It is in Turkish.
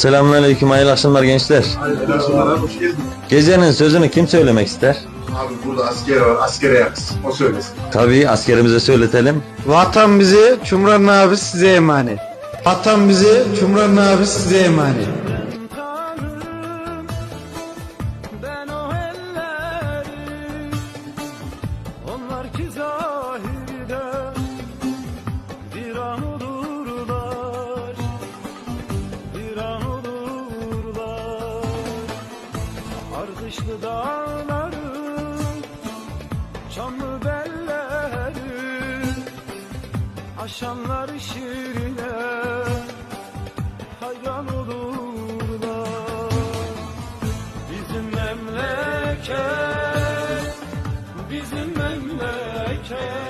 Selamünaleyküm, hayırlı akşamlar gençler. Hayırlı akşamlar hoş geldin. Gecenin sözünü kim söylemek ister? Abi burada asker var, askere yaksın. O söylesin. Tabii askerimize söyletelim. Vatan bizi, Çumran'ın abi size emanet. Vatan bizi, Çumran'ın abi size emanet. Ben o elleri Onlar ki zahirde Ardışlı dağları Çamlı belleri Aşanlar şirine Hayran olurlar. Bizim memleket Bizim memleket